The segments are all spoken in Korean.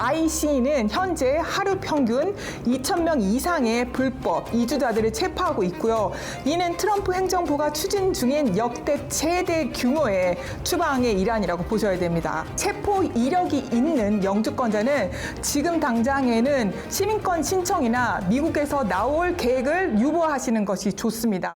IC는 현재 하루 평균 2,000명 이상의 불법 이주자들을 체포하고 있고요. 이는 트럼프 행정부가 추진 중인 역대 최대 규모의 추방의 일환이라고 보셔야 됩니다. 체포 이력이 있는 영주권자는 지금 당장에는 시민권 신청이나 미국에서 나올 계획을 유보하시는 것이 좋습니다.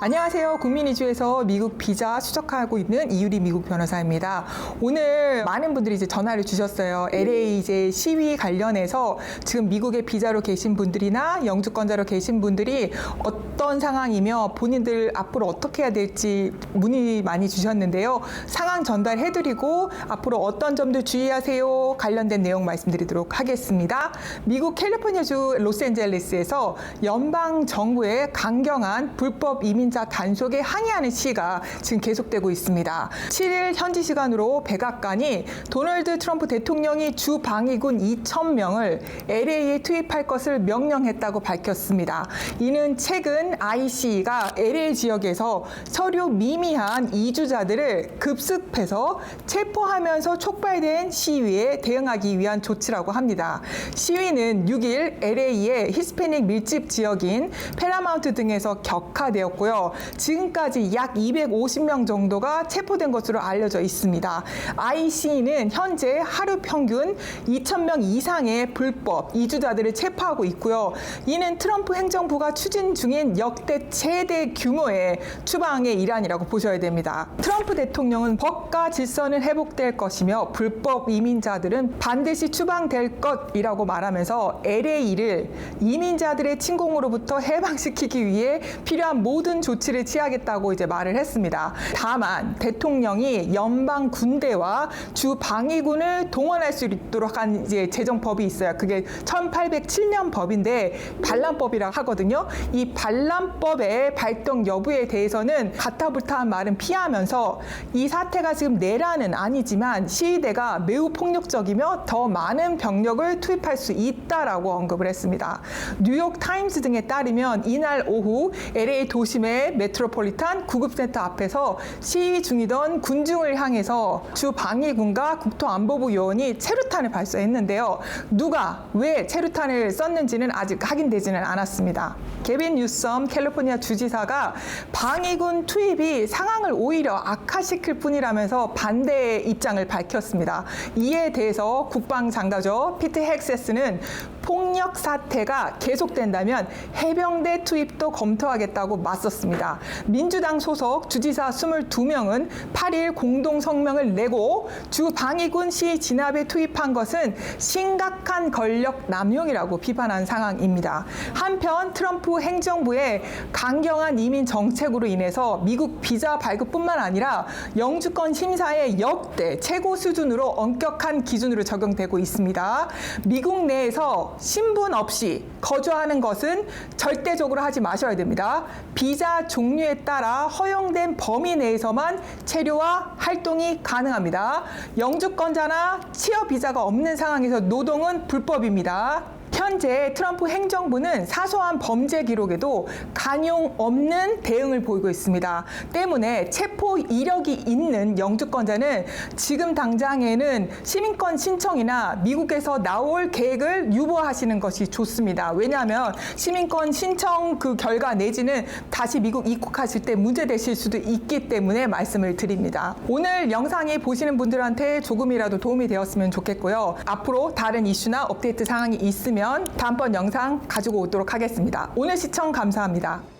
안녕하세요. 국민이주에서 미국 비자 추적하고 있는 이유리 미국 변호사입니다. 오늘 많은 분들이 이제 전화를 주셨어요. LA 이제 시위 관련해서 지금 미국에 비자로 계신 분들이나 영주권자로 계신 분들이 어떤 상황이며 본인들 앞으로 어떻게 해야 될지 문의 많이 주셨는데요. 상황 전달해드리고 앞으로 어떤 점들 주의하세요 관련된 내용 말씀드리도록 하겠습니다. 미국 캘리포니아주 로스앤젤레스에서 연방 정부의 강경한 불법 이민 자 단속에 항의하는 시위가 지금 계속되고 있습니다. 7일 현지 시간으로 백악관이 도널드 트럼프 대통령이 주 방위군 2천 명을 LA에 투입할 것을 명령했다고 밝혔습니다. 이는 최근 IC가 LA 지역에서 서류 미미한 이주자들을 급습해서 체포하면서 촉발된 시위에 대응하기 위한 조치라고 합니다. 시위는 6일 LA의 히스패닉 밀집 지역인 페라마운트 등에서 격화되었고요. 지금까지 약 250명 정도가 체포된 것으로 알려져 있습니다. IC는 현재 하루 평균 2,000명 이상의 불법 이주자들을 체포하고 있고요. 이는 트럼프 행정부가 추진 중인 역대 최대 규모의 추방의 일환이라고 보셔야 됩니다. 트럼프 대통령은 법과 질서는 회복될 것이며 불법 이민자들은 반드시 추방될 것이라고 말하면서 LA를 이민자들의 침공으로부터 해방시키기 위해 필요한 모든 조치를 취하겠다고 이제 말을 했습니다. 다만 대통령이 연방 군대와 주 방위군을 동원할 수 있도록 한 이제 제정법이 있어요. 그게 1807년 법인데 반란법이라고 하거든요. 이 반란법의 발동 여부에 대해서는 가타부타한 말은 피하면서 이 사태가 지금 내란은 아니지만 시위대가 매우 폭력적이며 더 많은 병력을 투입할 수 있다라고 언급을 했습니다. 뉴욕 타임스 등에 따르면 이날 오후 LA 도심 의 메트로폴리탄 구급센터 앞에서 시위 중이던 군중을 향해서 주 방위군과 국토안보부 요원이 체류탄을 발사했는데요. 누가 왜 체류탄을 썼는지는 아직 확인되지는 않았습니다. 개빈 뉴섬 캘리포니아 주지사가 방위군 투입이 상황을 오히려 악화시킬 뿐이라면서 반대의 입장을 밝혔습니다. 이에 대해서 국방장관죠 피트 헥세스는 폭력 사태가 계속된다면 해병대 투입도 검토하겠다고 맞섰습니다. 민주당 소속 주지사 22명은 8일 공동 성명을 내고 주 방위군 시 진압에 투입한 것은 심각한 권력 남용이라고 비판한 상황입니다. 한편 트럼프 행정부의 강경한 이민 정책으로 인해서 미국 비자 발급뿐만 아니라 영주권 심사의 역대 최고 수준으로 엄격한 기준으로 적용되고 있습니다. 미국 내에서 신분 없이 거주하는 것은 절대적으로 하지 마셔야 됩니다. 비자 종류에 따라 허용된 범위 내에서만 체류와 활동이 가능합니다. 영주권자나 취업 비자가 없는 상황에서 노동은 불법입니다. 현재 트럼프 행정부는 사소한 범죄 기록에도 간용 없는 대응을 보이고 있습니다. 때문에 체포 이력이 있는 영주권자는 지금 당장에는 시민권 신청이나 미국에서 나올 계획을 유보하시는 것이 좋습니다. 왜냐하면 시민권 신청 그 결과 내지는 다시 미국 입국하실 때 문제되실 수도 있기 때문에 말씀을 드립니다. 오늘 영상이 보시는 분들한테 조금이라도 도움이 되었으면 좋겠고요. 앞으로 다른 이슈나 업데이트 사항이 있으 면 다음번 영상 가지고 오도록 하겠습니다. 오늘 시청 감사합니다.